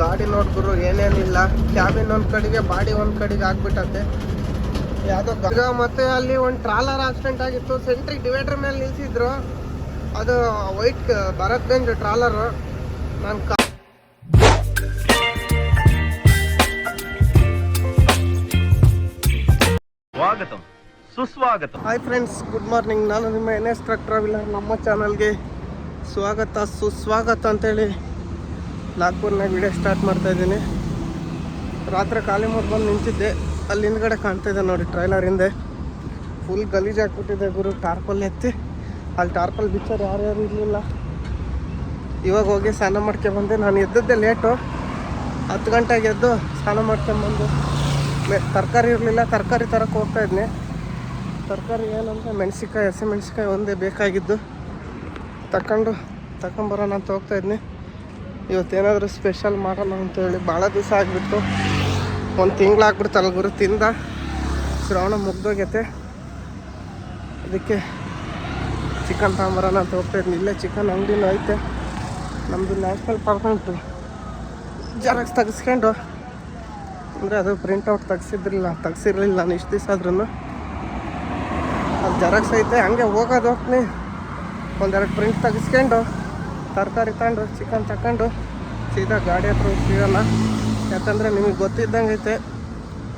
ಗಾಡಿ ನೋಡಿದ್ರು ಏನೇನಿಲ್ಲ. ಕ್ಯಾಬಿನ್ ಒಂದು ಕಡೆಗೆ ಬಾಡಿ ಒಂದು ಕಡೆಗೆ ಆಗ್ಬಿಟ್ಟತೆ. ಯಾವುದೋ ಮತ್ತೆ ಅಲ್ಲಿ ಒಂದು ಟ್ರಾಲರ್ ಆಕ್ಸಿಡೆಂಟ್ ಆಗಿತ್ತು. ಸೆಂಟ್ರಿಕ್ ಡಿವೈಡರ್ ಮೇಲೆ ನಿಲ್ಸಿದ್ರು. ಅದು ವೈಟ್ ಭರತ್ ಗಂಜ್ ಟ್ರಾಲರ್ ನಾನು ಕಾ ಸ್ವಾಗತಂ. ಸುಸ್ವಾಗತಂ. ಹಾಯ್ ಫ್ರೆಂಡ್ಸ್ ಗುಡ್ ಮಾರ್ನಿಂಗ್ ನಾನು ನಿಮ್ಮ ಎನ್ ಎಸ್ ಟ್ರಕ್ ಟ್ರಾವೆಲರ್ ನಮ್ಮ ಚಾನಲ್ಗೆ ಸ್ವಾಗತ ಸುಸ್ವಾಗತ ಅಂತೇಳಿ. ನಾಗ್ಪುರ್ನಾಗ ವಿಡಿಯೋ ಸ್ಟಾರ್ಟ್ ಮಾಡ್ತಾ ಇದ್ದೀನಿ. ರಾತ್ರಿ ಖಾಲಿ ಮೂರು ಬಂದು ನಿಂತಿದ್ದೆ. ಅಲ್ಲಿ ಹಿಂದ್ಗಡೆ ಕಾಣ್ತಾ ಇದೆ ನೋಡಿ ಟ್ರೈಲರ್ ಹಿಂದೆ. ಫುಲ್ ಗಲೀಜ್ ಹಾಕ್ಬಿಟ್ಟಿದೆ ಗುರು ಟಾರ್ಪಲ್ ಎತ್ತಿ. ಅಲ್ಲಿ ಟಾರ್ಪಲ್ ಬಿಚ್ಚೋರು ಯಾರ್ಯಾರು ಇರಲಿಲ್ಲ. ಇವಾಗ ಹೋಗಿ ಸ್ನಾನ ಮಾಡ್ಕೊಂಡು ಬಂದೆ. ನಾನು ಎದ್ದದ್ದೇ ಲೇಟು ಹತ್ತು ಗಂಟೆಗೆ ಎದ್ದು ಸ್ನಾನ ಮಾಡ್ಕೊಂಬಂದು ತರಕಾರಿ ಇರಲಿಲ್ಲ. ತರಕಾರಿ ತರಕ್ಕೆ ಹೋಗ್ತಾ ಇದ್ನಿ. ತರಕಾರಿ ಏನಂದ್ರೆ ಮೆಣಸಿನ್ಕಾಯಿ, ಹಸಿ ಮೆಣಸಿಕಾಯಿ ಒಂದೇ ಬೇಕಾಗಿದ್ದು. ತಕೊಂಡು ತಗೊಂಬರೋಣ ಅಂತ ಹೋಗ್ತಾ ಇದ್ನಿ. ಇವತ್ತೇನಾದರೂ ಸ್ಪೆಷಲ್ ಮಾಡೋಣ ಅಂತೇಳಿ ಭಾಳ ದಿವಸ ಆಗಿಬಿಟ್ಟು, ಒಂದು ತಿಂಗಳು ಅಲ್ಲಿ ಗುರು, ತಿಂದ ಶ್ರವಣ ಮುಗ್ದೋಗೈತೆ. ಅದಕ್ಕೆ ಚಿಕನ್ ತಗೊಂಬರೋಣ ಅಂತ ಹೋಗ್ತಾ ಇದ್ನಿ. ಇಲ್ಲೇ ಚಿಕನ್ ಅಂಗಡಿನೂ ಐತೆ. ನಮ್ಮದು ನ್ಯಾಷನಲ್ ಪಾರ್ಕ್ ಉಂಟು. ಜೆರಾಕ್ಸ್ ತೆಗೆಸ್ಕೊಂಡು, ಅಂದರೆ ಅದು ಪ್ರಿಂಟೌಟ್ ತೆಗ್ಸಿದ್ರಿಲ್ಲ, ತೆಗ್ಸಿರ್ಲಿಲ್ಲ ನಾನು ಇಷ್ಟು ದಿವಸ ಆದ್ರೂ ಅದು ಜೆರಾಕ್ಸ್ ಐತೆ, ಹಂಗೆ ಹೋಗೋದು ಹೋಗ್ತೀನಿ ಒಂದೆರಡು ಪ್ರಿಂಟ್ ತೆಗಿಸ್ಕೊಂಡು ತರಕಾರಿ ತಗೊಂಡು ಚಿಕನ್ ತಕೊಂಡು ಸೀದಾ ಗಾಡಿ ಹತ್ರ ಸಿಗೋಲ್ಲ ಯಾಕಂದರೆ ನಿಮಗೆ ಗೊತ್ತಿದ್ದಂಗೆ ಐತೆ,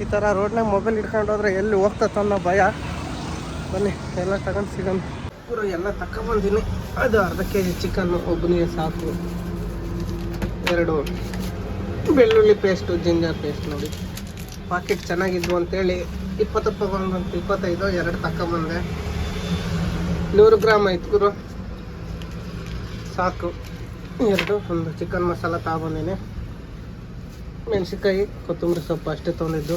ಈ ಥರ ರೋಡ್ನಾಗ ಮೊಬೈಲ್ ಇಟ್ಕೊಂಡು ಹೋದ್ರೆ ಎಲ್ಲಿ ಹೋಗ್ತದೆ ಅನ್ನೋ ಭಯ. ಬನ್ನಿ, ಎಲ್ಲ ತಗೊಂಡು ಸಿಗೋಣ. ಇಬ್ಬರು ಎಲ್ಲ ತಗೊಂಬಂದಿನಿ ಅದು ಅರ್ಧ ಕೆ ಜಿ ಚಿಕನ್ನು ಒಬ್ಬನಿಗೆ ಸಾಕು. ಎರಡು. ಬೆಳ್ಳುಳ್ಳಿ ಪೇಸ್ಟು ಜಿಂಜರ್ ಪೇಸ್ಟ್ ನೋಡಿ. ಪಾಕೆಟ್ ಚೆನ್ನಾಗಿದ್ವು ಅಂತೇಳಿ, ಇಪ್ಪತ್ತು ರೂಪಾಯಿ ಇಪ್ಪತ್ತೈದು, ಎರಡು ತಗೊಂಬಂದೆ ನೂರು ಗ್ರಾಮ್ ಐತೆ ಗುರು. ಸಾಕು. ಎರಡು, ಒಂದು ಚಿಕನ್ ಮಸಾಲ ತಗೊಂಡಿನಿ ಮೆಣಸಿನ್ಕಾಯಿ, ಕೊತ್ತಂಬರಿ ಸೊಪ್ಪು ಅಷ್ಟೇ ತೊಗೊಂಡಿದ್ದು.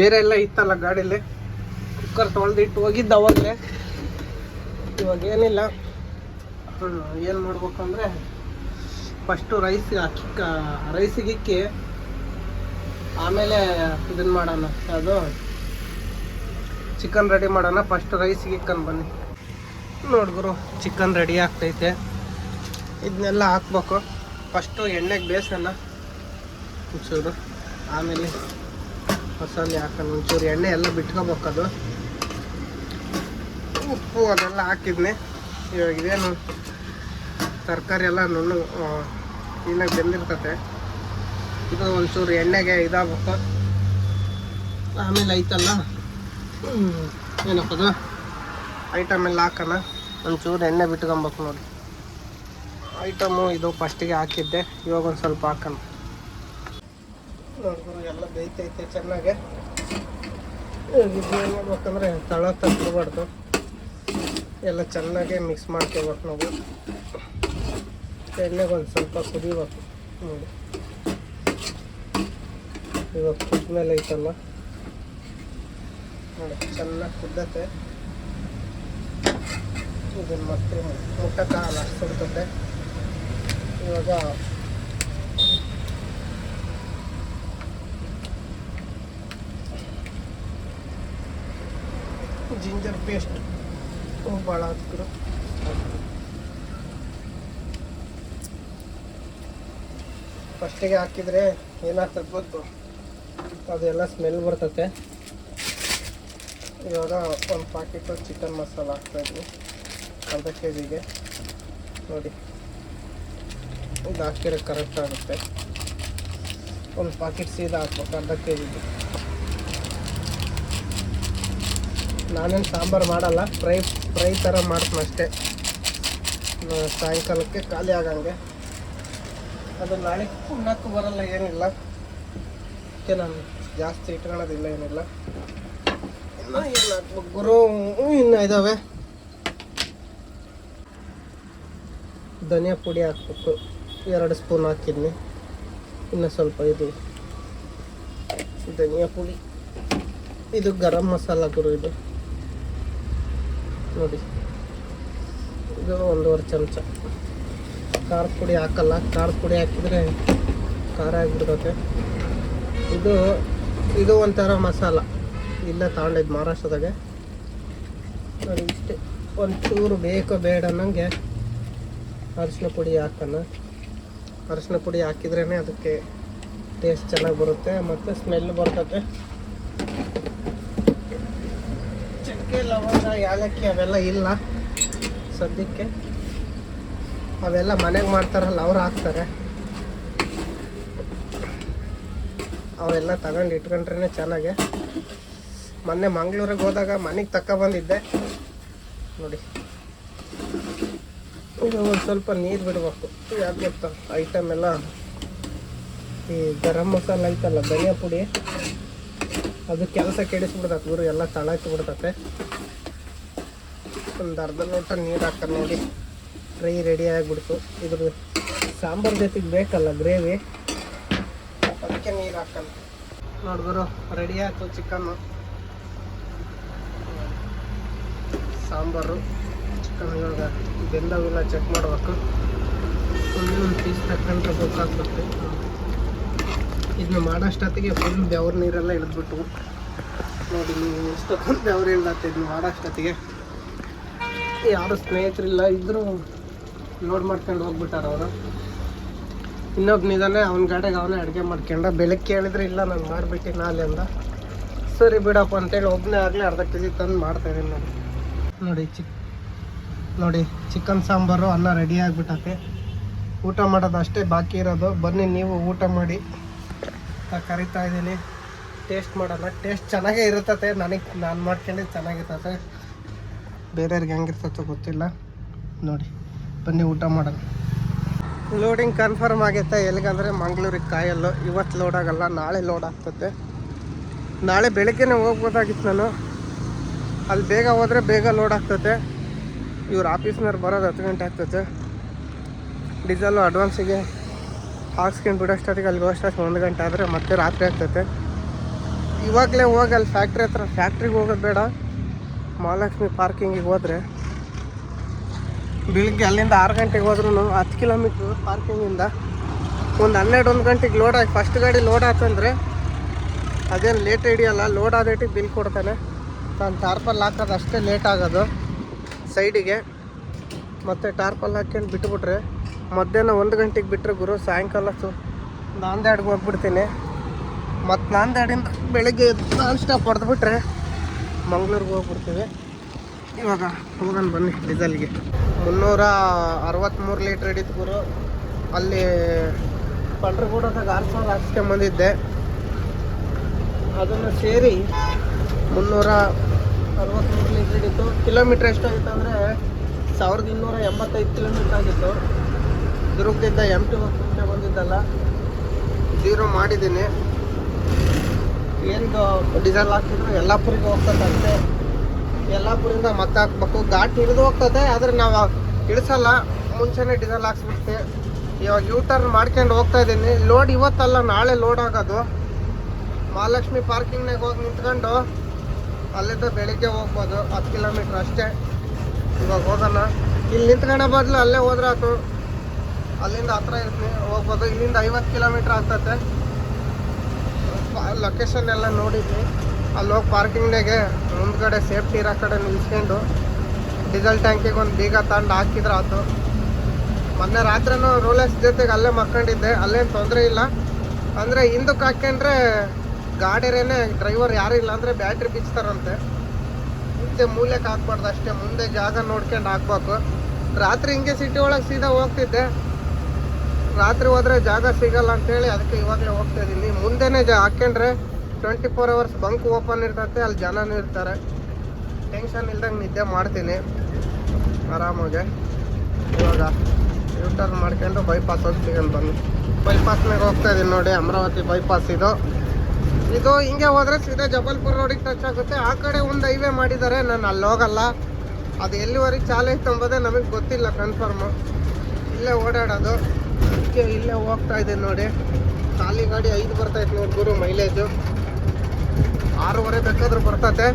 ಬೇರೆ ಎಲ್ಲ ಇತ್ತಲ್ಲ ಗಾಡೀಲಿ? ಕುಕ್ಕರ್ ತೊಳೆದಿಟ್ಟು ಹೋಗಿದ್ದ ಅವಾಗಲೇ. ಇವಾಗ ಏನಿಲ್ಲ. ಏನು ಮಾಡ್ಬೇಕಂದ್ರೆ ಫಸ್ಟು ರೈಸ್ ಅಕ್ಕಿ ರೈಸಿಗೆ ಇಕ್ಕಿ, ಆಮೇಲೆ ಇದನ್ನ ಮಾಡೋಣ, ಅದು ಚಿಕನ್ ರೆಡಿ ಮಾಡೋಣ. ಫಸ್ಟ್ ರೈಸಿಗೆ ಇಕ್ಕನ್ ಬನ್ನಿ. ನೋಡ್ಗುರು ಚಿಕನ್ ರೆಡಿ ಆಗ್ತೈತೆ. ಇದನ್ನೆಲ್ಲ ಹಾಕ್ಬೇಕು. ಫಸ್ಟು ಎಣ್ಣೆಗೆ ಬೇಸನ್ನ ಒಂಚೂರು. ಆಮೇಲೆ ಮಸಾಲೆ ಹಾಕೋಣ. ಒಂಚೂರು ಎಣ್ಣೆ ಎಲ್ಲ ಬಿಟ್ಕೋಬೇಕದು ಉಪ್ಪು ಅದೆಲ್ಲ ಹಾಕಿದ್ನಿ. ಇವಾಗ ಇದೇನು ತರಕಾರಿ ಎಲ್ಲ ನುಣ್ಣು ಕ್ಲೀನಾಗಿ ಬೆಂದಿರ್ತತೆ. ಇದು ಒಂಚೂರು ಎಣ್ಣೆಗೆ ಇದಾಗಬೇಕು. ಆಮೇಲೆ ಐತಲ್ಲ? ಹ್ಮ್, ಏನಪ್ಪ ಅದು? ಐಟಮ್ ಎಲ್ಲ ಹಾಕೋಣ. ಒಂಚೂರು ಎಣ್ಣೆ ಬಿಟ್ಕೊಬೇಕು ನೋಡಿ. ಐಟಮು ಇದು ಫಸ್ಟಿಗೆ ಹಾಕಿದ್ದೆ, ಇವಾಗ ಒಂದು ಸ್ವಲ್ಪ ಹಾಕೋಣ. ನೋಡ್ಬೋದು, ಎಲ್ಲ ಬೇಯ್ತೈತೆ ಚೆನ್ನಾಗೆ. ಏನು ಮಾಡ್ಬೇಕಂದ್ರೆ ತಳ ತಗೋಬಾರ್ದು ಎಲ್ಲ ಚೆನ್ನಾಗೆ ಮಿಕ್ಸ್ ಮಾಡ್ಕೋಬೇಕು ನಾವು. ಎಣ್ಣೆಗೆ ಒಂದು ಸ್ವಲ್ಪ ಕುದಿಬೇಕು ನೋಡಿ. ಇವಾಗ ಕುದ್ಮೇಲೆ ಐತಲ್ಲ. ನೋಡಿ, ಚೆನ್ನಾಗಿ ಕುದ್ದತ್ತೆ ಇದನ್ನು ಮತ್ತೆ ಮುಟ್ಟಕ್ಕ ಸುಡ್ತತೆ ಇವಾಗ ಜಿಂಜರ್ ಪೇಸ್ಟ್ ಭಾಳ ಹಾಕಿದ್ರು ಫಸ್ಟಿಗೆ ಹಾಕಿದರೆ ಏನಾಗ್ತದೆ ಗೊತ್ತು? ಅದೆಲ್ಲ ಸ್ಮೆಲ್ ಬರ್ತತೆ. ಇವಾಗ ಒಂದು ಪ್ಯಾಕೆಟು ಚಿಕನ್ ಮಸಾಲ ಹಾಕ್ತಾಯಿದ್ವಿ ಅರ್ಧ ಕೆ ಜಿಗೆ ನೋಡಿ. ಒಂದು ಹಾಕಿರೋ ಕರೆಕ್ಟ್ ಆಗುತ್ತೆ. ಒಂದು ಪಾಕೆಟ್ ಸೀದಾ ಹಾಕ್ಬೇಕು ಅರ್ಧ ಕೆ ಜಿಗೆ ನಾನೇನು ಸಾಂಬಾರು ಮಾಡಲ್ಲ. ಫ್ರೈ ಫ್ರೈ ಥರ ಮಾಡ್ತೀನಿ ಅಷ್ಟೇ. ಸಾಯಂಕಾಲಕ್ಕೆ ಖಾಲಿ ಆಗಂಗೆ. ಅದು ನಾಳೆ ಉಣ್ಣಕ್ಕೂ ಬರಲ್ಲ, ಏನಿಲ್ಲ. ಅದಕ್ಕೆ ನಾನು ಜಾಸ್ತಿ ಇಟ್ಕೊಳ್ಳೋದಿಲ್ಲ, ಏನಿಲ್ಲ. ಇನ್ನೂ ಇಲ್ಲ ಗುರು ಇನ್ನೂ ಇದ್ದಾವೆ ಧನಿಯಾ ಪುಡಿ ಹಾಕ್ಬೇಕು. ಎರಡು ಸ್ಪೂನ್ ಹಾಕಿದ್ನಿ ಇನ್ನು ಸ್ವಲ್ಪ ಇದು ಧನಿಯಾ ಪುಡಿ. ಇದು ಗರಂ ಮಸಾಲ ಗುರು ಇದು. ನೋಡಿ. ಇದು ಒಂದೂವರೆ ಚಮಚ. ಖಾರ ಪುಡಿ ಹಾಕಲ್ಲ. ಖಾರ ಪುಡಿ ಹಾಕಿದರೆ ಖಾರ ಆಗಿಬಿಡುತ್ತೆ. ಇದು ಇದು ಒಂಥರ ಮಸಾಲ. ಇಲ್ಲ ತಗೊಂಡಿದ್ದು ಮಹಾರಾಷ್ಟ್ರದಾಗೆ. ನೋಡಿ ಇಷ್ಟೇ. ಒಂಚೂರು ಬೇಕೋ ಬೇಡ ಅನ್ನಂಗೆ ಅರಿಶಿನ ಪುಡಿ ಹಾಕೋಣ. ಅರಿಶಿನ ಪುಡಿ ಹಾಕಿದ್ರೇ ಅದಕ್ಕೆ ಟೇಸ್ಟ್ ಚೆನ್ನಾಗಿ ಬರುತ್ತೆ ಮತ್ತು ಸ್ಮೆಲ್ ಬರ್ತದೆ. ಚಕ್ಕೆ, ಲವಂಗ, ಯಾಲಕ್ಕಿ ಅವೆಲ್ಲ ಇಲ್ಲ. ಸದ್ಯಕ್ಕೆ ಅವೆಲ್ಲ ಮನೆಗೆ ಮಾಡ್ತಾರಲ್ಲ ಅವ್ರು ಹಾಕ್ತಾರೆ. ಅವೆಲ್ಲ ತಗೊಂಡು ಇಟ್ಕೊಂಡ್ರೇ ಚೆನ್ನಾಗೆ. ಮೊನ್ನೆ ಮಂಗಳೂರಿಗೆ ಹೋದಾಗ ಮನೆಗೆ ತಕ್ಕ ಬಂದಿದ್ದೆ. ನೋಡಿ. ಈಗ ಒಂದು ಸ್ವಲ್ಪ ನೀರು ಬಿಡಬೇಕು. ಯಾಕೆ ಗೊತ್ತಾ? ಐಟಮ್ ಎಲ್ಲ ಈ ಗರಂ ಮಸಾಲ ಐತಲ್ಲ, ಧನಿಯಾ ಪುಡಿ. ಅದು ಕೆಲಸ ಕೆಡಿಸ್ಬಿಡ್ತೈತೆ ಗುರು, ಎಲ್ಲ ತಳಕ್ಕೆ ಬಿಡ್ತತೆ ಒಂದು ಅರ್ಧ ಲೋಟ ನೀರು ಹಾಕ ನೋಡಿ. ಫ್ರೈ ರೆಡಿ ಆಗಿಬಿಡ್ತು. ಇದ್ರ ಸಾಂಬಾರು ಜೊತೆಗೆ ಬೇಕಲ್ಲ ಗ್ರೇವಿ? ಅದಕ್ಕೆ ನೀರು ಹಾಕಲ್ಲ. ನೋಡಿದ್ರು ರೆಡಿ ಆಯಿತು ಚಿಕನ್ನು ಸಾಂಬಾರು ಚಿಕನ್ ಬೆಂದವಿಲ್ಲ ಚೆಕ್ ಮಾಡ್ಬೇಕು. ಒಂದೊಂದು ಪೀಸ್ ತಗೊಂಡ್ರೆ ಗೊತ್ತಾಗ್ತದೆ ಇದನ್ನ ಮಾಡೋಷ್ಟೊತ್ತಿಗೆ ಫುಲ್ ಬೆವ್ರ ನೀರೆಲ್ಲ ಇಳಿದ್ಬಿಟ್ಟು ನೋಡಿ, ನೀವು ಎಷ್ಟೊಂದು ಬೆವ್ರ ಇಳ್ದತ್ತೆ ಇದನ್ನ ಮಾಡೋಷ್ಟೊತ್ತಿಗೆ. ಯಾರು ಸ್ನೇಹಿತರಿಲ್ಲ ಇದ್ದರೂ ಲೋಡ್ ಮಾಡ್ಕೊಂಡು ಹೋಗ್ಬಿಟ್ಟಾರ ಅವರು. ಇನ್ನೊಬ್ನಿದಾನೆ ಅವನ ಗಾಡಿಗೆ ಅವನೇ ಅಡುಗೆ ಮಾಡ್ಕೊಂಡ. ಬೆಳಗ್ಗೆ ಹೇಳಿದ್ರೆ, ಇಲ್ಲ, ನಾನು ಮಾಡಿಬಿಟ್ಟು ನಾಳೆ ಅಂದ. ಸರಿ ಬಿಡಪ್ಪ ಅಂತೇಳಿ ಒಬ್ಬನೇ ಆಗಲಿ ಅರ್ಧ ಕೆ ಜಿ ತಂದು ಮಾಡ್ತಾಯಿದ್ದೀನಿ ನೋಡಿ ನೋಡಿ ಚಿಕ್ ನೋಡಿ ಚಿಕನ್ ಸಾಂಬಾರು, ಅನ್ನ ರೆಡಿ ಆಗಿಬಿಟ್ಟತೆ. ಊಟ ಮಾಡೋದು ಅಷ್ಟೇ ಬಾಕಿ ಇರೋದು. ಬನ್ನಿ, ನೀವು ಊಟ ಮಾಡಿ. ಕರಿತಾ ಇದ್ದೀನಿ. ಟೇಸ್ಟ್ ಮಾಡೋಣ. ಟೇಸ್ಟ್ ಚೆನ್ನಾಗೇ ಇರುತ್ತದೆ ನನಗೆ ನಾನು ಮಾಡ್ಕೊಂಡು ಚೆನ್ನಾಗಿರ್ತದೆ ಬೇರೆಯವ್ರಿಗೆ ಹೆಂಗಿರ್ತೈತೋ ಗೊತ್ತಿಲ್ಲ. ನೋಡಿ, ಬನ್ನಿ ಊಟ ಮಾಡೋಣ. ಲೋಡಿಂಗ್ ಕನ್ಫರ್ಮ್ ಆಗೈತೆ. ಎಲ್ಲಿಗಂದರೆ ಮಂಗಳೂರಿಗೆ ಕಾಯಲ್ಲು. ಇವತ್ತು ಲೋಡ್ ಆಗಲ್ಲ. ನಾಳೆ ಲೋಡ್ ಆಗ್ತದೆ ನಾಳೆ ಬೆಳಗ್ಗೆನೇ ಹೋಗ್ಬೋದಾಗಿತ್ತು ನಾನು. ಅಲ್ಲಿ ಬೇಗ ಹೋದರೆ ಬೇಗ ಲೋಡ್ ಆಗ್ತದೆ ಇವ್ರ ಆಫೀಸ್ನವ್ರು ಬರೋದು ಹತ್ತು ಗಂಟೆ ಆಗ್ತದೆ ಡೀಸೆಲ್ಲು ಅಡ್ವಾನ್ಸಿಗೆ ಹಾಕ್ಸ್ಕೊಂಡು ಬಿಡೋಷ್ಟೊತ್ತಿಗೆ ಅಲ್ಲಿ ಹೋಗೋಷ್ಟೊತ್ತಿಗೆ ಒಂದು ಗಂಟೆ ಆದರೆ ಮತ್ತೆ ರಾತ್ರಿ ಆಗ್ತೈತೆ. ಇವಾಗಲೇ ಹೋಗಿ ಅಲ್ಲಿ ಫ್ಯಾಕ್ಟ್ರಿ ಹತ್ರ ಫ್ಯಾಕ್ಟ್ರಿಗೆ ಹೋಗೋದು ಬೇಡ. ಮಹಾಲಕ್ಷ್ಮಿ ಪಾರ್ಕಿಂಗಿಗೆ ಹೋದರೆ. ಬೆಳಿಗ್ಗೆ ಅಲ್ಲಿಂದ ಆರು ಗಂಟೆಗೆ ಹೋದ್ರೂ ಹತ್ತು ಕಿಲೋಮೀಟ್ರ್ ಪಾರ್ಕಿಂಗಿಂದ ಒಂದು ಹನ್ನೆರಡು, ಒಂದು ಗಂಟೆಗೆ ಲೋಡ್ ಆಗಿ ಫಸ್ಟ್ ಗಾಡಿ ಲೋಡ್ ಆತಂದರೆ ಅದೇನು ಲೇಟ್ ಹಿಡಿಯಲ್ಲ ಲೋಡ್ ಆದೇಟಿಗೆ ಬಿಲ್ ಕೊಡ್ತಾನೆ. ತಾನು ಟಾರ್ಪಲ್ ಹಾಕೋದು ಅಷ್ಟೇ ಲೇಟ್ ಆಗೋದು. ಸೈಡಿಗೆ ಮತ್ತು ಟಾರ್ಪಲ್ ಹಾಕ್ಕೊಂಡು ಬಿಟ್ಬಿಟ್ರೆ ಮಧ್ಯಾಹ್ನ ಒಂದು ಗಂಟೆಗೆ ಬಿಟ್ಟರೆ ಗುರು ಸಾಯಂಕಾಲ ಸು ನಾಂದೇಡ್ಗೆ ಹೋಗ್ಬಿಡ್ತೀನಿ. ಮತ್ತು ನಾಂದೇಡಿಂದ ಬೆಳಗ್ಗೆ ನಾನ್ ಸ್ಟಾಪ್ ಹೊಡೆದ್ಬಿಟ್ರೆ ಮಂಗ್ಳೂರಿಗೆ ಹೋಗ್ಬಿಡ್ತೀವಿ. ಇವಾಗ ಹೋಗೋಣ ಬನ್ನಿ ಡೀಸೆಲ್ಗೆ. ಮುನ್ನೂರ ಅರವತ್ತ್ಮೂರು ಲೀಟ್ರ್ ಹಿಡಿತು ಗುರು. ಅಲ್ಲಿ ಪಂಡ್ರಗೂಡದಾಗ ಆರು ಸಾವಿರ ಹಾಕ್ಸ್ಕೊಂಬಂದಿದ್ದೆ. ಅದನ್ನು ಸೇರಿ ಮುನ್ನೂರ ಅರವತ್ತ್ಮೂರು ಲೀಟ್ರ್ ಹಿಡಿತು. ಕಿಲೋಮೀಟ್ರ್ ಎಷ್ಟಾಗಿತ್ತು ಅಂದರೆ ಸಾವಿರದ ಇನ್ನೂರ ಎಂಬತ್ತೈದು ಕಿಲೋಮೀಟ್ರ್ ಆಗಿತ್ತು. ದುರ್ಗದಿಂದ ಎಂ ಟಿ ಹೋಗ್ತಾ ಬಂದಿದ್ದಲ್ಲ. ಜೀರೋ ಮಾಡಿದ್ದೀನಿ. ಏನು ಡೀಸೆಲ್ ಹಾಕಿದ್ರು ಯಲ್ಲಾಪುರಿಗೆ ಹೋಗ್ತದೆ ಅಷ್ಟೇ ಯಲ್ಲಾಪುರಿಂದ ಮತ್ತೆ ಹಾಕ್ಬೇಕು. ಘಾಟ್ ಹಿಡಿದು ಹೋಗ್ತದೆ, ಆದರೆ ನಾವು ಇಳಿಸಲ್ಲ ಮುಂಚೆನೇ ಡೀಸೆಲ್ ಹಾಕ್ಸ್ಬಿಡ್ತೀವಿ ಇವಾಗ ಯೂ ಟರ್ನ್ ಮಾಡ್ಕೊಂಡು ಹೋಗ್ತಾ ಇದ್ದೀನಿ. ಲೋಡ್ ಇವತ್ತಲ್ಲ, ನಾಳೆ ಲೋಡ್ ಆಗೋದು. ಮಹಾಲಕ್ಷ್ಮಿ ಪಾರ್ಕಿಂಗ್ನಾಗ ಹೋಗಿ ನಿಂತ್ಕೊಂಡು ಅಲ್ಲಿಂದ ಬೆಳಿಗ್ಗೆ ಹೋಗ್ಬೋದು, ಹತ್ತು ಕಿಲೋಮೀಟ್ರ್ ಅಷ್ಟೇ. ಇವಾಗ ಹೋಗೋಣ ಇಲ್ಲಿ ನಿಂತ್ಕೊಂಡ ಬದಲು ಅಲ್ಲೇ ಹೋದ್ರೆ ಆಯ್ತು ಅಲ್ಲಿಂದ ಹತ್ರ ಇರ್ತೀನಿ ಹೋಗ್ಬೋದು. ಇಲ್ಲಿಂದ ಐವತ್ತು ಕಿಲೋಮೀಟ್ರ್ ಆಗ್ತೈತೆ. ಲೊಕೇಶನ್ ಎಲ್ಲ ನೋಡಿದ್ವಿ. ಅಲ್ಲಿ ಹೋಗಿ ಪಾರ್ಕಿಂಗ್ನಾಗೆ ಮುಂದ್ಗಡೆ ಸೇಫ್ಟಿ ಇರೋ ಕಡೆ ನಿಲ್ಸ್ಕೊಂಡು ಡೀಸೆಲ್ ಟ್ಯಾಂಕಿಗೆ ಒಂದು ಬೀಗ ತಗೊಂಡು ಹಾಕಿದ್ರೆ ಆಯ್ತು ಮೊನ್ನೆ ರಾತ್ರಿನೂ ರೋಲೆಕ್ಸ್ ಜೊತೆಗೆ ಅಲ್ಲೇ ಮಕ್ಕೊಂಡಿದ್ದೆ. ಅಲ್ಲೇನು ತೊಂದರೆ ಇಲ್ಲ. ಅಂದರೆ ಹಿಂದಕ್ಕೆ ಹಾಕ್ಕೊಂಡ್ರೆ ಗಾಡಿರೇನೆ ಡ್ರೈವರ್ ಯಾರು ಇಲ್ಲ ಅಂದರೆ ಬ್ಯಾಟ್ರಿ ಬಿಚ್ತಾರಂತೆ. ಮುಂದೆ ಮೂಲೆಗೆ ಹಾಕ್ಬಾರ್ದು ಅಷ್ಟೇ, ಮುಂದೆ ಜಾಗ ನೋಡ್ಕೊಂಡು ಹಾಕ್ಬೇಕು. ರಾತ್ರಿ ಹಿಂಗೆ ಸಿಟಿ ಒಳಗೆ ಸೀದಾ ಹೋಗ್ತಿದ್ದೆ. ರಾತ್ರಿ ಹೋದರೆ ಜಾಗ ಸಿಗಲ್ಲ ಅಂತೇಳಿ ಅದಕ್ಕೆ ಇವಾಗಲೇ ಹೋಗ್ತಾ ಇದ್ದೀನಿ. ಮುಂದೆನೇ ಜಾ ಹಾಕ್ಕೊಂಡ್ರೆ twenty four hours bunk open ಇರ್ತೈತೆ, ಅಲ್ಲಿ ಜನನೂ ಇರ್ತಾರೆ. ಟೆನ್ಷನ್ ಇಲ್ದಂಗೆ ನಿದ್ದೆ ಮಾಡ್ತೀನಿ. ಆರಾಮಾಗೆ. ಇವಾಗ ಯೂ ಟರ್ನ್ ಮಾಡ್ಕೊಂಡು ಬೈಪಾಸ್ ಹೋಗ್ತೀವಿ ಅಂತ ಬಂದು ಬೈಪಾಸ್ನಾಗ ಹೋಗ್ತಾ ಇದ್ದೀನಿ ನೋಡಿ, ಅಮರಾವತಿ ಬೈಪಾಸ್ ಇದು. ಇದು ಹಿಂಗೆ ಹೋದ್ರೆ ಸೀದಾ ಜಬಲ್ಪುರ್ ರೋಡಿಗೆ ಟಚ್ ಆಗುತ್ತೆ. ಆ ಕಡೆ ಒಂದು ಹೈವೇ ಮಾಡಿದ್ದಾರೆ ನಾನು ಅಲ್ಲಿ ಹೋಗಲ್ಲ. ಅದು ಎಲ್ಲಿವರೆಗೆ ಚಾಲು ಐತೆ ಅಂಬೋದೇ ನಮಗೆ ಗೊತ್ತಿಲ್ಲ ಕನ್ಫರ್ಮು ಇಲ್ಲೇ ಓಡಾಡೋದು. ಅದಕ್ಕೆ ಇಲ್ಲೇ ಹೋಗ್ತಾ ಇದೆ ನೋಡಿ. ಖಾಲಿ ಗಾಡಿ ಐದು ಬರ್ತೈತೆ ನೋಡಿ ಗುರು ಮೈಲೇಜು ಆರೂವರೆ ಬೇಕಾದ್ರೂ ಬರ್ತತೆ.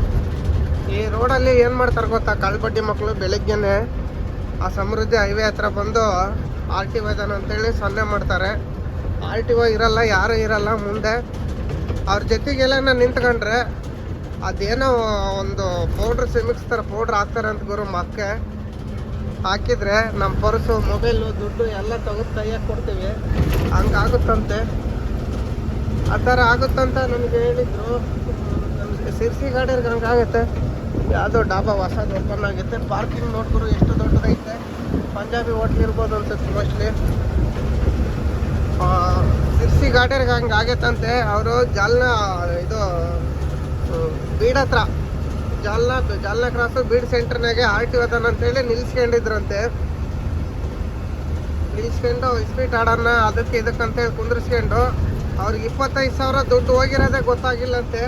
ಈ ರೋಡಲ್ಲಿ ಏನು ಮಾಡ್ತಾರೆ ಗೊತ್ತಾ? ಕಾಳ್ಬಡ್ಡಿ ಮಕ್ಕಳು ಬೆಳಗ್ಗೆನೆ ಆ ಸಮೃದ್ಧಿ ಹೈವೇ ಹತ್ರ ಬಂದು ಆರ್ ಟಿ ವೈದಾನ ಅಂತೇಳಿ ಸೊನ್ನೆ ಮಾಡ್ತಾರೆ. ಆರ್ ಟಿ ವೈ ಇರಲ್ಲ, ಯಾರೂ ಇರಲ್ಲ, ಮುಂದೆ ಅವ್ರ ಜೊತೆಗೆಲ್ಲ ನಾನು ನಿಂತ್ಕೊಂಡ್ರೆ ಅದೇನೋ ಒಂದು ಪೌಡ್ರ್ ಸಿಮಿಕ್ಸ್ತಾರೆ ಪೌಡ್ರ್ ಹಾಕ್ತಾರೆ ಅಂತ ಗುರು ಮಕ್ಕೆ. ಹಾಕಿದ್ರೆ ನಮ್ಮ ಪರ್ಸು ಮೊಬೈಲು ದುಡ್ಡು ಎಲ್ಲ ತೆಗೆದು ಕೈಯಾಗಿ ಕೊಡ್ತೀವಿ. ಹಂಗಾಗುತ್ತಂತೆ. ಆ ಥರ ಆಗುತ್ತಂತ ನನಗೆ ಹೇಳಿದ್ರು. ನಮಗೆ ಸಿರ್ಸಿ ಗಾಡಿಯರ್ಗೆ ಹಂಗಾಗುತ್ತೆ. ಯಾವುದೋ ಡಾಬಾ ಹೊಸದು ಓಪನ್ ಆಗುತ್ತೆ. ಪಾರ್ಕಿಂಗ್ ನೋಡ್ಕೊರು ಎಷ್ಟು ದೊಡ್ಡದೈತೆ. ಪಂಜಾಬಿ ಹೋಟ್ಲ್ ಇರ್ಬೋದು ಅನ್ಸುತ್ತೆ ಮೋಸ್ಟ್ಲಿ ಸಿರ್ಸಿ ಗಾಡಿಯರ್ಗೆ ಹಂಗೆ ಆಗೈತಂತೆ, ಅವರು ಜಾಲ್ನ, ಇದು ಬೀಡ್ ಹತ್ರ, ಜಾಲ್ನ ಜಾಲ್ನ ಕ್ರಾಸು ಬೀಡ್ ಸೆಂಟರ್ನಾಗೆ ಆರ್ ಟಿ ಅಂತೇಳಿ ನಿಲ್ಸ್ಕೊಂಡಿದ್ರಂತೆ. ನಿಲ್ಸ್ಕೊಂಡು ಸ್ಪೀಟ್ ಆಡೋಣ ಅದಕ್ಕೆ ಇದಕ್ಕೆ ಹೇಳಿ ಕುಂದ್ರಿಸ್ಕೊಂಡು, ಅವ್ರಿಗೆ ಇಪ್ಪತ್ತೈದು ಸಾವಿರ ದುಡ್ಡು ಹೋಗಿರೋದೇ ಗೊತ್ತಾಗಿಲ್ಲಂತೆ.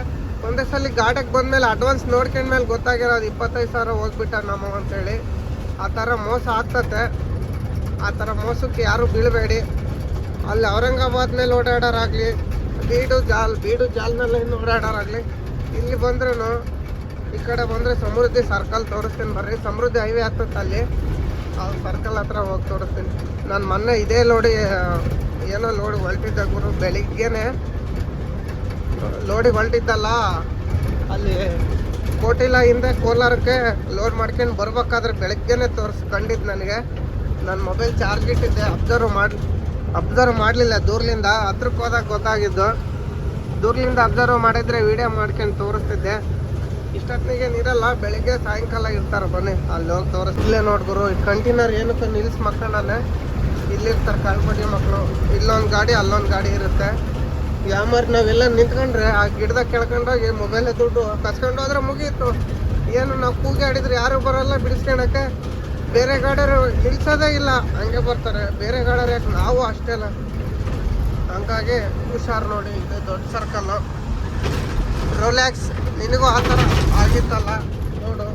ಒಂದೇ ಸಲ ಗಾಡಿಗೆ ಬಂದಮೇಲೆ ಅಡ್ವಾನ್ಸ್ ನೋಡ್ಕೊಂಡ್ಮೇಲೆ ಗೊತ್ತಾಗಿರೋದು ಇಪ್ಪತ್ತೈದು ಸಾವಿರ ಹೋಗ್ಬಿಟ್ಟ ನಮ್ಮ ಅಂತೇಳಿ ಆ ಥರ ಮೋಸ ಆಗ್ತತೆ. ಆ ಥರ ಮೋಸಕ್ಕೆ ಯಾರೂ ಬೀಳಬೇಡಿ. ಅಲ್ಲಿ ಔರಂಗಾಬಾದ್ ಮೇಲೆ ಓಡಾಡೋರಾಗಲಿ, ಬೀಡು ಜಾಲ್, ಬೀಡು ಜಾಲ್ನಲ್ಲಿ ಓಡಾಡೋರಾಗಲಿ, ಇಲ್ಲಿ ಬಂದ್ರೂ ಈ ಕಡೆ ಬಂದರೆ ಸಮೃದ್ಧಿ ಸರ್ಕಲ್ ತೋರಿಸ್ತೀನಿ ಬರ್ರಿ. ಸಮೃದ್ಧಿ ಹೈವೇ ಆಗ್ತದೆ ಅಲ್ಲಿ. ಆ ಸರ್ಕಲ್ ಹತ್ರ ಹೋಗಿ ತೋರಿಸ್ತೀನಿ. ನಾನು ಮೊನ್ನೆ ಇದೇ ಲೋಡಿ ಏನೋ ಲೋಡ್ ಹೊಲ್ಟಿದ್ದ ಗುರು, ಬೆಳಿಗ್ಗೆನೆ ಲೋಡಿ ಹೊಲ್ಟಿದ್ದಲ್ಲ, ಅಲ್ಲಿ ಕೋಟಿಲ ಹಿಂದೆ ಕೋಲಾರಕ್ಕೆ ಲೋಡ್ ಮಾಡ್ಕೊಂಡು ಬರ್ಬೇಕಾದ್ರೆ ಬೆಳಗ್ಗೆನೆ ತೋರಿಸ್ ಕಂಡಿದ್ದು ನನಗೆ. ನನ್ನ ಮೊಬೈಲ್ ಚಾರ್ಜ್ ಇಟ್ಟಿದ್ದೆ ಅಬ್ಸರ್ವ್ ಮಾಡಿ ಅಬ್ಸರ್ವ್ ಮಾಡಲಿಲ್ಲ, ದೂರ್ಲಿಂದ ಹತ್ರಕ್ಕೆ ಹೋದಾಗ ಗೊತ್ತಾಗಿದ್ದು. ದೂರ್ಲಿಂದ ಅಬ್ಸರ್ವ್ ಮಾಡಿದ್ರೆ ವಿಡಿಯೋ ಮಾಡ್ಕೊಂಡು ತೋರಿಸ್ತಿದ್ದೆ. ಇಷ್ಟೊತ್ತಿಗೆ ನೀರಲ್ಲ ಬೆಳಿಗ್ಗೆ ಸಾಯಂಕಾಲ ಇರ್ತಾರೆ ಬನ್ನಿ, ಅಲ್ಲಿ ಹೋಗಿ ತೋರಿಸ್ ಇಲ್ಲೇ ನೋಡ್ಗುರು ಈ ಕಂಟೈನರ್ ಏನಕ್ಕೆ ನಿಲ್ಸ್ ಮಕ್ಕಳಲ್ಲೇ? ಇಲ್ಲಿರ್ತಾರೆ ಕಾಳ್ಪಟ್ಟಿ ಮಕ್ಕಳು. ಇಲ್ಲೊಂದು ಗಾಡಿ, ಅಲ್ಲೊಂದು ಗಾಡಿ ಇರುತ್ತೆ. ಯಾಮರ್ ನಾವೆಲ್ಲ ನಿಂತ್ಕೊಂಡ್ರೆ ಆ ಗಿಡದಾಗ ಕೆಳ್ಕೊಂಡೋಗಿ ಮೊಬೈಲ್ ದುಡ್ಡು ಕಸ್ಕೊಂಡೋದ್ರೆ ಮುಗೀತು. ಏನು ನಾವು ಕೂಗಿ ಆಡಿದ್ರೆ ಯಾರು ಬರಲ್ಲ ಬಿಡಿಸ್ಕೊಳಕ್ಕೆ? ಬೇರೆ ಗಾಡರು ನಿಲ್ಸೋದೇ ಇಲ್ಲ, ಹಂಗೆ ಬರ್ತಾರೆ. ಬೇರೆ ಗಾಡಿಯರು ಯಾಕೆ ನಾವು ಅಷ್ಟೇ ಅಲ್ಲ. ಹಂಗಾಗಿ ಹುಷಾರು ನೋಡಿ, ಇದು ದೊಡ್ಡ ಸರ್ಕಲ್ಲು ರೋಲ್ಯಾಕ್ಸ್ ನಿನಗೂ ಆ ಥರ ಆಗಿತ್ತಲ್ಲ, ನೋಡು.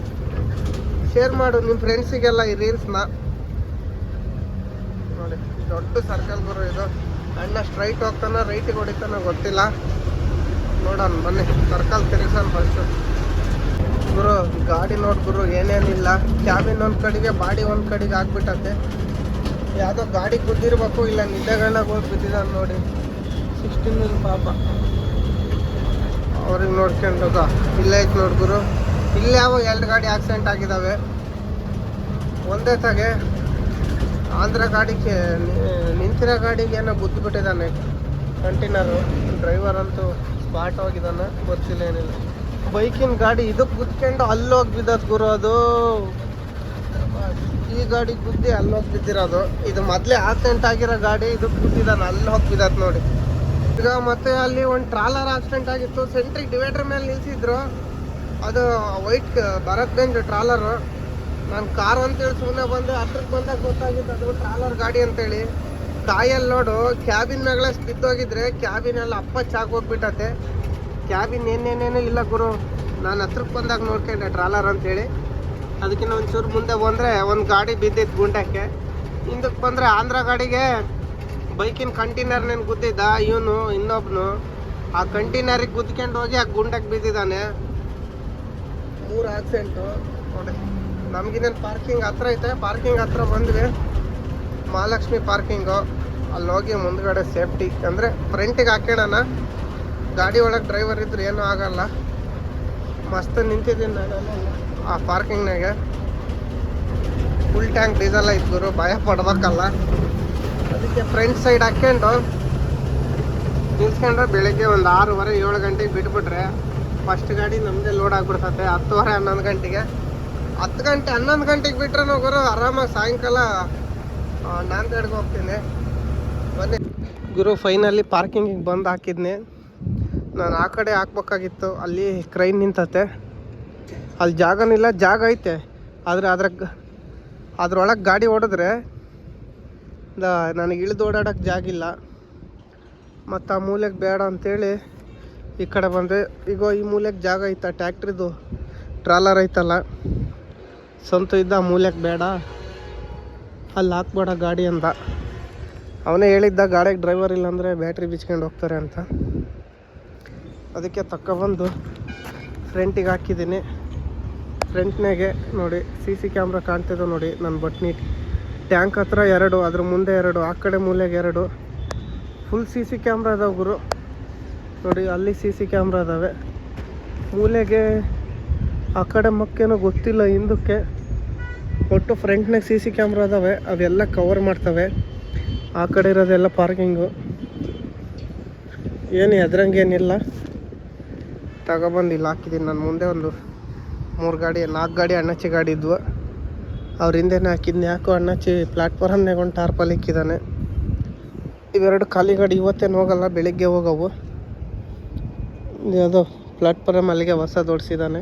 ಶೇರ್ ಮಾಡು ನಿಮ್ಮ ಫ್ರೆಂಡ್ಸಿಗೆಲ್ಲ ಈ ರೀಲ್ಸ್ನ ನೋಡಿ, ದೊಡ್ಡ ಸರ್ಕಲ್ ಗುರು ಇದು. ಅಣ್ಣ ಸ್ಟ್ರೈಟ್ ಹೋಗ್ತಾನ ರೈಟಿಗೆ ಹೊಡಿತಾನ ಗೊತ್ತಿಲ್ಲ. ನೋಡೋಣ, ಬನ್ನಿ ಸರ್ಕಲ್ ತಿರುಗಿಸೋಣ ಫಸ್ಟು ಗುರು ಗಾಡಿ ನೋಡ್ ಗುರು ಏನೇನಿಲ್ಲ ಕ್ಯಾಬಿನ್ ಒಂದು ಕಡೆಗೆ ಬಾಡಿ ಒಂದು ಕಡೆಗೆ ಆಗ್ಬಿಟ್ಟತೆ. ಯಾವುದೋ ಗಾಡಿ ಕುದ್ದಿರ್ಬೇಕು ಇಲ್ಲ ನಿದ್ದೆಗಳನ್ನ ಹೋಗಿ ಬಿದ್ದಿದ್ದಾನೆ ನೋಡಿ. ಸಿಕ್ಸ್ಟೀನ್ ಪಾಪ. ಅವ್ರಿಗೆ ನೋಡ್ಕೊಂಡು ಹೋಗ ಇಲ್ಲೇ ಐತೆ ನೋಡ್ ಗುರು. ಇಲ್ಲಿ ಯಾವ ಎರಡು ಗಾಡಿ ಆಕ್ಸಿಡೆಂಟ್ ಆಗಿದ್ದಾವೆ ಒಂದೇ ತಾಗೆ ಆಂಧ್ರ ಗಾಡಿಗೆ ನಿಂತಿರ ನಿಂತಿರೋ ಗಾಡಿಗೆ ಏನೋ ಗುದ್ದು ಬಿಟ್ಟಿದ್ದಾನೆ ಕಂಟೈನರು. ಡ್ರೈವರ್ ಅಂತೂ ಸ್ಪಾಟ್ ಹೋಗಿದ್ದಾನೆ. ಗೊತ್ತಿಲ್ಲ ಏನಿಲ್ಲ. ಬೈಕಿನ ಗಾಡಿ ಇದಕ್ಕೆ ಗುದ್ಕೊಂಡು ಅಲ್ಲೋಗಿ ಬಿದ್ದದ್ ಗುರು ಅದು. ಈ ಗಾಡಿ ಗುದ್ದಿ ಅಲ್ಲೋಗಿ ಬಿದ್ದಿರೋದು. ಇದು ಮೊದಲೇ ಆಕ್ಸಿಡೆಂಟ್ ಆಗಿರೋ ಗಾಡಿ ಇದಕ್ಕೆ ಗುದ್ದಿದ್ದಾನೆ ಅಲ್ಲಿ ಹೋಗಿ ಬಿದ್ದತ್ ನೋಡಿ. ಈಗ ಮತ್ತೆ ಅಲ್ಲಿ ಒಂದು ಟ್ರಾಲರ್ ಆಕ್ಸಿಡೆಂಟ್ ಆಗಿತ್ತು. ಸೆಂಟ್ರಿಕ್ ಡಿವೈಡರ್ ಮೇಲೆ ನಿಲ್ಸಿದ್ರು. ಅದು ವೈಟ್ ಬರಕ್ ಬೆಂಜ್ ಟ್ರಾಲರು ನಾನು ಕಾರ್ ಅಂತೇಳಿ ಸುಮ್ಮನೆ ಬಂದು. ಹತ್ರಕ್ಕೆ ಬಂದಾಗ ಗೊತ್ತಾಗಿತ್ತು, ಅದು ಟ್ರಾಲರ್ ಗಾಡಿ ಅಂತೇಳಿ. ಕಾಯಲ್ಲಿ ನೋಡು ಕ್ಯಾಬಿನ್ ಮೇಲೆ ಬಿದ್ದೋಗಿದ್ರೆ ಕ್ಯಾಬಿನ್ ಎಲ್ಲ ಚಾಕ್ ಹೋಗ್ಬಿಟ್ಟತೆ. ಕ್ಯಾಬಿನ್ ಏನೇನೇನು ಇಲ್ಲ ಗುರು. ನಾನು ಹತ್ರಕ್ಕೆ ಬಂದಾಗ ನೋಡ್ಕೊಂಡೆ ಟ್ರಾಲರ್ ಅಂತೇಳಿ. ಅದಕ್ಕಿಂತ ಒಂಚೂರು ಮುಂದೆ ಬಂದರೆ ಒಂದು ಗಾಡಿ ಬಿದ್ದಿತ್ತು ಗುಂಡಕ್ಕೆ. ಹಿಂದಕ್ಕೆ ಬಂದರೆ ಆಂಧ್ರ ಗಾಡಿಗೆ ಬೈಕಿನ ಕಂಟೈನರ್ನೇನು ಗುದ್ದಿದ್ದ, ಇವನು, ಇನ್ನೊಬ್ನು. ಆ ಕಂಟೈನರಿಗೆ ಗುದ್ಕೊಂಡು ಹೋಗಿ ಆ ಗುಂಡಕ್ಕೆ ಬಿದ್ದಿದ್ದಾನೆ. ಮೂರು ಆಕ್ಸಿಡೆಂಟು ನೋಡಿ ನಮಗಿನ್ನೇನು ಪಾರ್ಕಿಂಗ್ ಹತ್ರ ಐತೆ. ಪಾರ್ಕಿಂಗ್ ಹತ್ರ ಬಂದ್ವಿ. ಮಹಾಲಕ್ಷ್ಮಿ ಪಾರ್ಕಿಂಗು ಅಲ್ಲಿ ಹೋಗಿ ಮುಂದ್ಗಡೆ ಸೇಫ್ಟಿ ಅಂದರೆ ಫ್ರಂಟಿಗೆ ಹಾಕ್ಯೋಣ ಗಾಡಿ ಒಳಗೆ ಡ್ರೈವರ್ ಇದ್ರೆ ಏನೂ ಆಗಲ್ಲ. ಮಸ್ತ್ ನಿಂತಿದ್ದೀನಿ ನಾನು. ಆ ಪಾರ್ಕಿಂಗ್ನಾಗ ಫುಲ್ ಟ್ಯಾಂಕ್ ಡೀಸೆಲ್ ಐತೆ ಗುರು, ಭಯ ಪಡ್ಬೇಕಲ್ಲ. ಅದಕ್ಕೆ ಫ್ರಂಟ್ ಸೈಡ್ ಹಾಕ್ಕೊಂಡು ನಿಲ್ಸ್ಕೊಂಡ್ರೆ ಬೆಳಗ್ಗೆ ಒಂದು ಆರೂವರೆ, ಏಳು ಗಂಟೆಗೆ ಬಿಟ್ಬಿಟ್ರೆ ಫಸ್ಟ್ ಗಾಡಿ ನಮ್ಮದೇ ಲೋಡ್ ಆಗ್ಬಿಡ್ತತೆ. ಹತ್ತುವರೆ, ಹನ್ನೊಂದು ಗಂಟೆಗೆ. ಹತ್ತು ಗಂಟೆ, ಹನ್ನೊಂದು ಗಂಟೆಗೆ ಬಿಟ್ರೆ ನಾವು ಗುರು, ಆರಾಮಾಗಿ ಸಾಯಂಕಾಲ ನಾಂದೇಡ್ಗೆ ಹೋಗ್ತೀನಿ. ಬನ್ನಿ. ಗುರು ಫೈನಲಿ ಪಾರ್ಕಿಂಗಿಗೆ ಬಂದು ಹಾಕಿದ್ನಿ. ನಾನು ಆ ಕಡೆ ಹಾಕ್ಬೇಕಾಗಿತ್ತು. ಅಲ್ಲಿ ಕ್ರೈನ್ ನಿಂತತೆ. ಅಲ್ಲಿ ಜಾಗನಿಲ್ಲ ಜಾಗ ಐತೆ. ಆದರೆ ಅದ್ರ ಅದ್ರೊಳಗೆ ಗಾಡಿ ಓಡಿದ್ರೆ ದ, ನನಗೆ ಇಳಿದು ಜಾಗ ಇಲ್ಲ. ಮತ್ತು ಆ ಮೂಲೆಗೆ ಬೇಡ ಅಂತೇಳಿ ಈ ಕಡೆ ಬಂದರೆ ಈಗ ಈ ಮೂಲೆಗೆ ಜಾಗ ಐತ, ಟ್ಯಾಕ್ಟ್ರಿದು ಟ್ರಾಲರ್ ಐತಲ್ಲ. ಸ್ವಂತ ಇದ್ದ ಆ ಮೂಲೆಗೆ ಬೇಡ. ಅಲ್ಲಿ ಹಾಕ್ಬೇಡ ಗಾಡಿ ಅಂದ. ಅವನೇ ಹೇಳಿದ್ದ, ಗಾಡಿಗೆ ಡ್ರೈವರ್ ಇಲ್ಲಾಂದರೆ ಬ್ಯಾಟ್ರಿ ಬಿಚ್ಕೊಂಡು ಹೋಗ್ತಾರೆ ಅಂತ. ಅದಕ್ಕೆ ತಗೊಬಂದು ಫ್ರಂಟಿಗೆ ಹಾಕಿದ್ದೀನಿ. ಫ್ರಂಟ್ನಾಗೆ ನೋಡಿ ಸಿ ಸಿ ಕ್ಯಾಮ್ರಾ ಕಾಣ್ತಿದ್ದೆ ನೋಡಿ ನನ್ನ ಬಟ್ನಿ ಟ್ಯಾಂಕ್ ಹತ್ರ ಎರಡು, ಅದ್ರ ಮುಂದೆ ಎರಡು, ಆ ಕಡೆ ಮೂಲೆಗೆ ಎರಡು. ಫುಲ್ ಸಿ ಸಿ ಕ್ಯಾಮ್ರಾ ಅದಾವೆ ಗುರು. ನೋಡಿ, ಅಲ್ಲಿ ಸಿ ಸಿ ಕ್ಯಾಮ್ರಾ ಅದಾವೆ ಮೂಲೆಗೆ, ಆ ಕಡೆ ಮಕ್ಕೇನೋ ಗೊತ್ತಿಲ್ಲ ಹಿಂದಕ್ಕೆ. ಒಟ್ಟು ಫ್ರಂಟ್ನಾಗ ಸಿ ಸಿ ಕ್ಯಾಮ್ರಾ ಅದಾವೆ ಅವೆಲ್ಲ ಕವರ್ ಮಾಡ್ತವೆ. ಆ ಕಡೆ ಇರೋದೆಲ್ಲ ಪಾರ್ಕಿಂಗು ಏನು ಎದ್ರಂಗೇನಿಲ್ಲ ತಗೊಬಂದು ಇಲ್ಲಿ ಹಾಕಿದ್ದೀನಿ ನನ್ನ ಮುಂದೆ ಒಂದು ಮೂರು ಗಾಡಿ, ನಾಲ್ಕು ಗಾಡಿ ಅಣ್ಣಾಚಿ ಗಾಡಿ ಇದ್ವು. ಅವ್ರ ಹಿಂದೆನೇ ಹಾಕಿದ್ನ. ಯಾಕೋ ಅಣ್ಣಚ್ಚಿ ಪ್ಲಾಟ್ಫಾರಮ್ನಾಗ ಒಂದು ಟಾರ್ಪಲ್ ಇಕ್ಕಿದ್ದಾನೆ ಇವೆರಡು ಖಾಲಿ ಗಾಡಿ ಇವತ್ತೇನು ಹೋಗಲ್ಲ, ಬೆಳಿಗ್ಗೆ ಹೋಗವು. ಅದು ಪ್ಲಾಟ್ಫಾರಮ್ ಅಲ್ಲಿಗೆ ಹೊಸ ದೊಡ್ಸಿದ್ದಾನೆ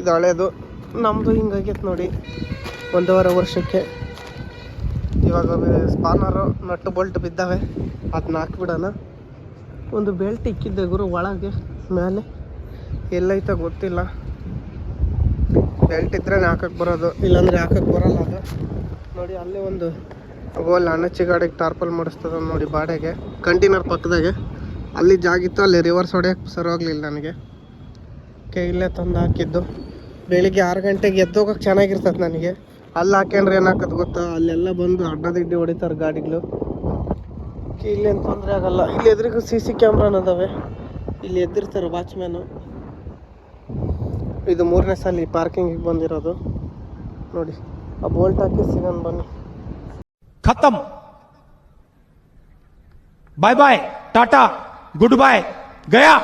ಇದು ಹಳೇದು. ನಮ್ಮದು ಹಿಂಗಾಗೈತೆ ನೋಡಿ. ಒಂದೂವರೆ ವರ್ಷಕ್ಕೆ. ಇವಾಗ ಸ್ಪಾನರು ನಟ್ಟು ಬೋಲ್ಟ್ ಬಿದ್ದಾವೆ. ಅದನ್ನ ಹಾಕ್ಬಿಡೋಣ. ಒಂದು ಬೆಲ್ಟ್ ಇಕ್ಕಿದ್ದೆ ಗುರು ಒಳಗೆ. ಮೇಲೆ. ಎಲ್ಲೈತ ಗೊತ್ತಿಲ್ಲ. ಬೆಲ್ಟ್ ಇದ್ರೆ ಹಾಕಕ್ಕೆ ಬರೋದು, ಇಲ್ಲಾಂದ್ರೆ ಹಾಕಕ್ಕೆ ಬರಲ್ಲ ಅದು. ನೋಡಿ, ಅಲ್ಲೇ ಒಂದು ಗೋಲ್ ಅಣ್ಣಚ್ಚಿ ಗಾಡಿಗೆ ಟಾರ್ಪಲ್ ಮಾಡಿಸ್ತದ ನೋಡಿ ಬಾಡೆಗೆ. ಕಂಟೈನರ್ ಪಕ್ಕದಾಗೆ. ಅಲ್ಲಿ ಜಾಗಿತ್ತು ಅಲ್ಲಿ ರಿವರ್ಸ್ ಹೊಡೆಯಕ್ಕೆ ಸರೋಗ್ಲಿಲ್ಲ ನನಗೆ. ಕೈ ಇಲ್ಲೇ ತಂದು ಹಾಕಿದ್ದು. ಬೆಳಿಗ್ಗೆ ಆರು ಗಂಟೆಗೆ ಎದ್ದೋಗಕ್ಕೆ ಚೆನ್ನಾಗಿರ್ತದೆ ನನಗೆ. ಅಲ್ಲಿ ಹಾಕ್ಯಂಡ್ರೆ ಏನಾಕತ್ ಗೊತ್ತಾ? ಅಲ್ಲೆಲ್ಲ ಬಂದು ಅಡ್ಡದಿಡ್ಡಿ ಹೊಡಿತಾರೆ ಗಾಡಿಗಳು. ಇಲ್ಲಿ ಏನು ತೊಂದರೆ ಆಗಲ್ಲ. ಇಲ್ಲಿ ಎದುರಿಗೂ ಸಿ ಸಿ ಕ್ಯಾಮ್ರಾನ ಅದಾವೆ इतर वाचमेन इन साल पारकिंग बंदी नोड़ बोल्ट हाकि खत्म bye bye tata good bye गया